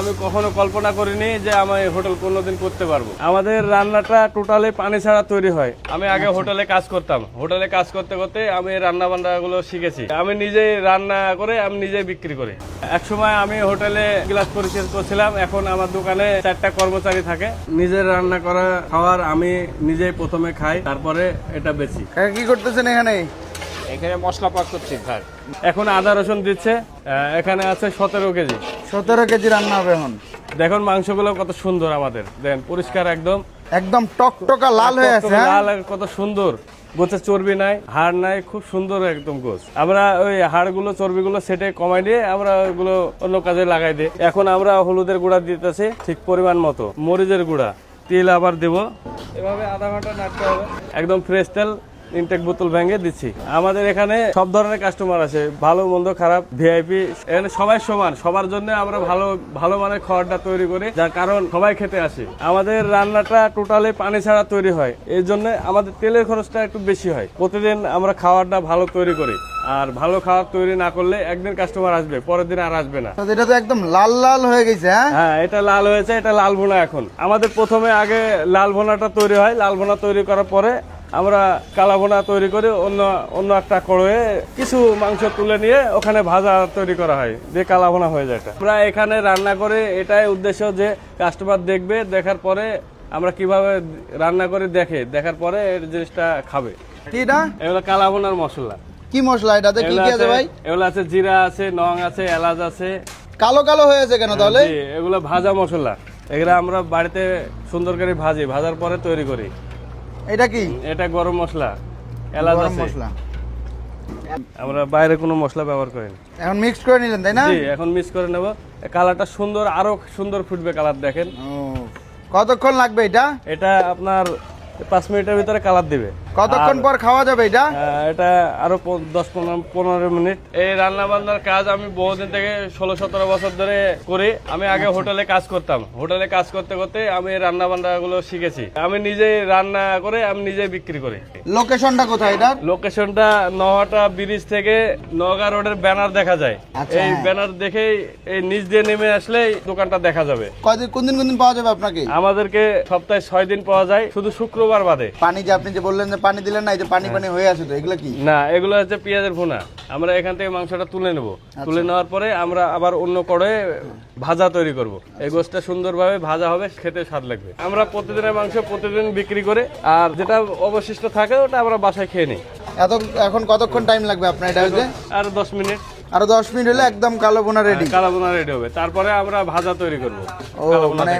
আমি কখনো কল্পনা করিনি যে আমি হোটেল কোনোদিন করতে পারব। আমাদের রান্নাটা টোটালি পানি ছাড়া তৈরি হয়। আমি আগে হোটেলে কাজ করতাম। হোটেলে কাজ করতে করতে আমি রান্না বান্না গুলো শিখেছি। আমি নিজেই রান্না করে আমি নিজেই বিক্রি করি। একসময় আমি হোটেলে গ্লাস পরিষ্কার করছিলাম। এখন আমার দোকানে চারটা কর্মচারী থাকে। নিজের রান্না করা খাওয়ার আমি নিজেই প্রথমে খাই তারপরে এটা বেচি। কাকা কি করতেছেন এখানে? এখানে মশলা পাক করছি স্যার এখন আদা রসুন দিচ্ছে এখানে আছে সতেরো কেজি। সতেরো কেজি রান্না হবে এখন। দেখুন মাংসগুলো কত সুন্দর আমাদের। দেখেন পরিষ্কার একদম। একদম টকটকা লাল হয়ে আছে হ্যাঁ? লাল কত সুন্দর। গোছে চর্বি নাই হাড় নাই খুব সুন্দর একদম গোছ। আমরা ওই হাড়গুলো চর্বিগুলো সেটে কমাই দিয়ে আমরা ওগুলো অন্য কাজে লাগাই দিই। এখন আমরা হলুদের গুঁড়া দিতেছি ঠিক পরিমাণ মতো। মরিচের গুঁড়া। তেল আবার দেব। এভাবে আধা ঘণ্টা নাড়তে হবে। একদম ফ্রেশ তেল। ইনটেক বোতল ভেঙে দিচ্ছি। আমাদের এখানে সব ধরনের কাস্টমার আছে ভালো মন্দ খারাপ ভিআইপি এখানে সবাই সমান। সবার জন্য আমরা ভালো ভালো মানের খাবারটা তৈরি করি যার কারণ সবাই খেতে আসে। আমাদের রান্নাটা টোটালি পানি ছাড়া তৈরি হয় এই জন্য আমাদের তেলের খরচটা একটু বেশি হয়। প্রতিদিন আমরা খাবারটা ভালো তৈরি করি আর ভালো খাবার তৈরি না করলে একদিন কাস্টমার আসবে পরের দিন আর আসবে না। এটা তো একদম লাল লাল হয়ে গেছে হ্যাঁ? হ্যাঁ এটা লাল হয়েছে এটা লাল ভুনা এখন। আমাদের প্রথমে আগে লাল ভোনাটা তৈরি হয় লাল ভোনা তৈরি করার পরে আমরা কালা ভুনা তৈরি করে অন্য অন্য একটা কড়য়ে কিছু মাংস তুলে নিয়ে ওখানে ভাজা তৈরি করা হয় যে কালা ভুনা হয়ে যায় এটা। আমরা এখানে রান্না করে এটাই উদ্দেশ্য যে কাস্টমার দেখবে দেখার পরে আমরা কীভাবে রান্না করে দেখে দেখার পরে এই জিনিসটা খাবে। কি এটা? এগুলো কালা ভুনার মশলা। কি মশলা এটাতে? কি কি আছে ভাই? এগুলো আছে জিরা আছে নং আছে এলাচ আছে। কালো কালো হয়ে আছে কেন তাহলে? জি, এগুলো ভাজা মশলা। এগুলো আমরা বাড়িতে সুন্দর করে ভাজি ভাজার পরে তৈরি করি। এটা কি? এটা গরম মশলা এলাচ গরম মশলা। আমরা বাইরে কোনো মশলা ব্যবহার করি না। এখন মিক্স করে নিলেন তাই না? জি এখন মিক্স করে নেব। কালারটা সুন্দর আরও সুন্দর ফুটবে কালার দেখেন। কতক্ষণ লাগবে এটা? এটা আপনার পাঁচ মিনিটের ভিতরে কালার দিবে। কতক্ষণ পর খাওয়া যাবে এটা? এটা আরও দশ পনেরো পনেরো মিনিট। এই রান্না বান্নার কাজ আমি বহুদিন থেকে ষোলো সতেরো বছর ধরে করি। আমি আগে হোটেলে কাজ করতাম। হোটেলে কাজ করতে করতে আমি এই রান্না বান্না গুলো শিখেছি। আমি নিজেই রান্না করে আমি নিজেই বিক্রি করি। লোকেশনটা কোথায় এটা লোকেশনটা নহাটা ব্রিজ থেকে নগা রোডের ব্যানার দেখা যায়। আচ্ছা, এই হ্যাঁ। ব্যানার দেখেই এই নিচ দিয়ে নেমে আসলেই দোকানটা দেখা যাবে। কয়দিন কোন দিন কোন দিন পাওয়া যাবে আপনাকে? আমাদেরকে সপ্তাহে ছয় দিন পাওয়া যায় শুধু শুক্রবার বাদে। পানি যে আপনি যে বললেন যে পানি দিলেন না এই যে পানি পানি হয়ে আছে তো এগুলো কি? না এগুলো হচ্ছে পেঁয়াজের ভুনা। আমরা এখান থেকে মাংসটা তুলে নেব। আচ্ছা। তুলে নেওয়ার পরে আমরা আবার অন্য কড়ে ভাজা তৈরি করব। এই গোষ্ঠটা সুন্দরভাবে ভাজা হবে খেতে স্বাদ লাগবে। আমরা প্রতিদিনের মাংস প্রতিদিন বিক্রি করে আর যেটা অবশিষ্ট থাকে ওটা আমরা বাসায় খেয়ে নিই। এত এখন কতক্ষণ টাইম লাগবে আপনার এটা হইতে? আর দশ মিনিট। আরও দশ মিনিট হলে একদম কালো বোনা রেডি কালো বোনা রেডি হবে। তারপরে আমরা ভাজা তৈরি করব। মানে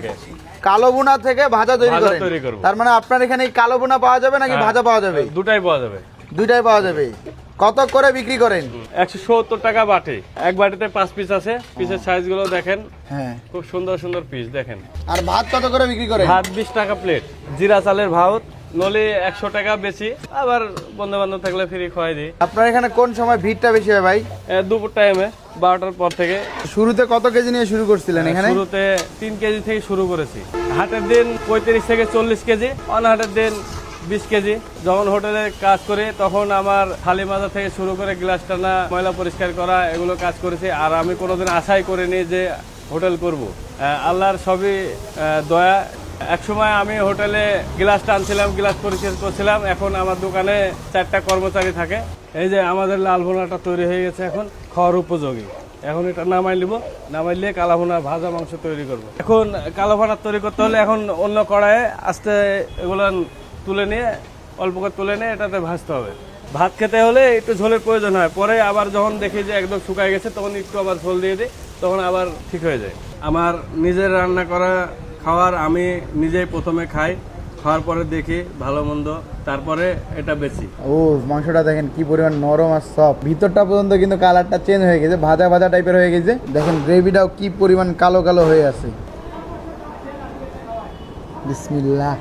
কালো বোনা থেকে ভাজা তৈরি করেন। তৈরি মানে আপনার এখানে এই কালো বোনা পাওয়া যাবে নাকি হ্যাঁ। ভাজা পাওয়া যাবে? দুটাই পাওয়া যাবে। দুটাই পাওয়া যাবে। কত করে বিক্রি করেন? একশো সত্তর টাকা বাটি। এক বাটিতে পাঁচ পিস আছে। পিসের সাইজগুলো দেখেন। হ্যাঁ। খুব সুন্দর সুন্দর পিস দেখেন। আর ভাত কত করে বিক্রি করেন? ভাত বিশ টাকা প্লেট জিরা চালের ভাত নলে একশো টাকা বেশি আবার বন্ধু বান্ধব থাকলে ফ্রি খাওয়াই দিই। আপনার এখানে কোন সময় ভিড়টা বেশি হয় ভাই? দুপুর টাইমে বারোটার পর থেকে। শুরুতে কত কেজি নিয়ে শুরু করছিলেন এখানে? শুরুতে তিন কেজি থেকে শুরু করেছি। হাটের দিন পঁয়ত্রিশ থেকে চল্লিশ কেজি অন হাটের দিন বিশ কেজি। যখন হোটেলে কাজ করি তখন আমার থালি মাজা থেকে শুরু করে গ্লাস টানা ময়লা পরিষ্কার করা এগুলো কাজ করেছি। আর আমি কোনোদিন আশাই করিনি যে হোটেল করব। আল্লাহর সবই দয়া একসময় আমি হোটেলে গ্লাস টানছিলাম, গ্লাস পরিষ্কার করছিলাম। এখন আমার দোকানে চারটা কর্মচারী থাকে। এই যে আমাদের লাল ভুনাটা তৈরি হয়ে গেছে এখন খাওয়ার উপযোগী। এখন এটা নামাই নিব নামাইলে কালাভুনা ভাজা মাংস তৈরি করব। এখন কালাভুনা তৈরি করতে হলে এখন অন্য কড়াইয়ে আস্তে এগুলো তুলে নিয়ে, অল্প করে তুলে নিয়ে এটাতে ভাজতে হবে। ভাত খেতে হলে একটু ঝোলের প্রয়োজন হয়। পরে আবার যখন দেখি যে একদম শুকায় গেছে, তখন একটু আবার ঝোল দিয়ে দিই, তখন আবার ঠিক হয়ে যায়। আমার নিজের রান্না করা খাওয়ার আমি নিজেই প্রথমে খাই, খাওয়ার পরে দেখি ভালো মন্দ, তারপরে এটা বেশি। ও, মাংসটা দেখেন কি পরিমাণ নরম আর সফট ভিতরটা পর্যন্ত কিন্তু কালারটা চেঞ্জ হয়ে গেছে, ভাজা ভাজা টাইপের হয়ে গেছে। দেখেন গ্রেভিটাও কি পরিমাণ কালো কালো হয়ে আছে। বিসমিল্লাহ।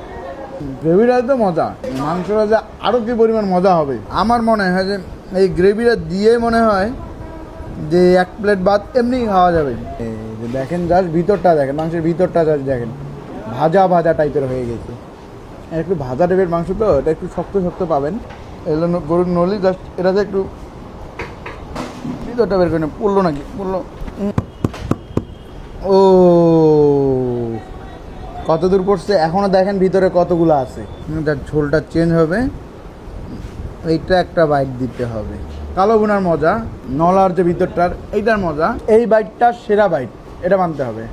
গ্রেভিটা তো মজা, মাংসটা যে আরও কি পরিমাণ মজা হবে। আমার মনে হয় যে এই গ্রেভিটা দিয়ে মনে হয় যে এক প্লেট ভাত এমনি খাওয়া যাবে। দেখেন জাস্ট ভিতরটা দেখেন, মাংসের ভিতরটা জাস্ট দেখেন। ভাজা ভাজা টাইপের হয়ে গেছে। একটু ভাজা টাইপের মাংস তো, এটা একটু শক্ত শক্ত পাবেন। এগুলো গরুর নলি জাস্ট এটাতে একটু ভিতরটা বের করে। পড়ল নাকি? পড়ল। ও, কত দূর পড়ছে? এখনও দেখেন ভিতরে কতগুলো আছে। তার ঝোলটা চেঞ্জ হবে। এইটা একটা বাইট দিতে হবে। কালো বোনার মজা, নলার যে ভিতরটার, এইটার মজা। এই বাইটটা সেরা বাইট এটা মানতে হবে।